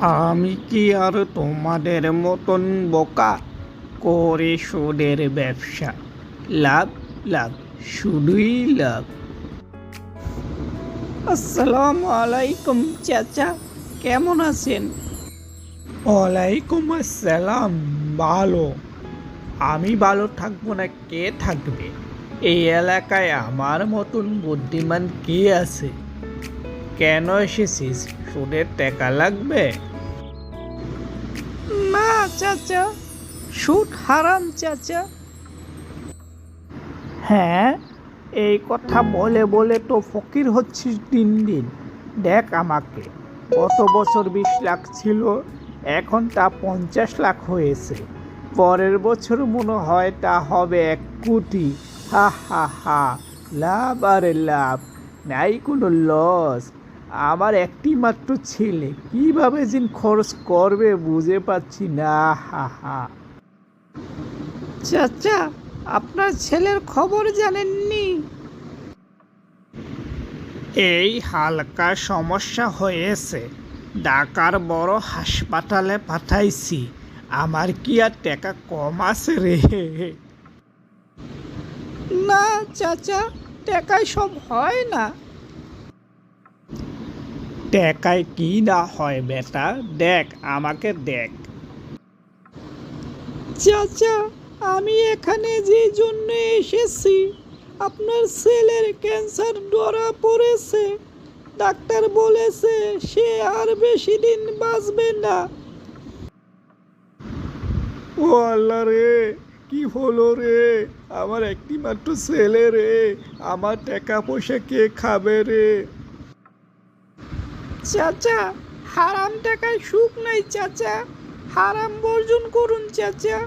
আমি কি আর তোমাদের মতন বোকা? করে সুদের ব্যবসা। লাভ লাভ, শুধুই লাভ। আসসালামু আলাইকুম, চাচা। কেমন আছেন? ওয়ালাইকুম আসসালাম, ভালো। আমি ভালো থাকব না, কে থাকবে? এই এলাকায় আমার মতন বুদ্ধিমান কে আছে? কেন এসেছিস? সুদের টাকা লাগবে? না, চাচা। সুদ হারাম, চাচা। হ্যাঁ এই কথা বলে বলে তো ফকির হচ্ছিস দিন দিন। দেখ আমাকে কত বছর বিশ লাখ ছিল, এখন তা পঞ্চাশ লাখ হয়েছে। পরের বছর মনে হয় তা হবে এক কোটি। হা হা হা। লাভ, আরে লাভ। নাই কোনো লস আমার একটি মাত্র ছেলে। কীভাবে যে খরচ করবে বুঝে পাচ্ছি না। হা হা। চাচা আপনার ছেলের খবর জানেননি? এই হালকা সমস্যা হয়েছে। ঢাকার বড় হাসপাতালে পাঠাইছি। আমার কি আর টাকা কম আছে রে? না চাচা টাকায় সব হয় না। টাকায় কি না হয় বেটা? দেখ, আমাকে দেখ। চাচা, আমি এখানে যে জন্য এসেছি, আপনার ছেলের ক্যান্সার ধরা পড়েছে। ডাক্তার বলেছে সে আর বেশি দিন বাঁচবে না। ও আল্লাহ রে, কি হলো রে? আমার একটি মাত্র ছেলে রে, আমার টাকা পয়সা কে খাবে রে? চাচা হারাম টাকায় সুখ নাই চাচা। হারাম বর্জন করুন চাচা।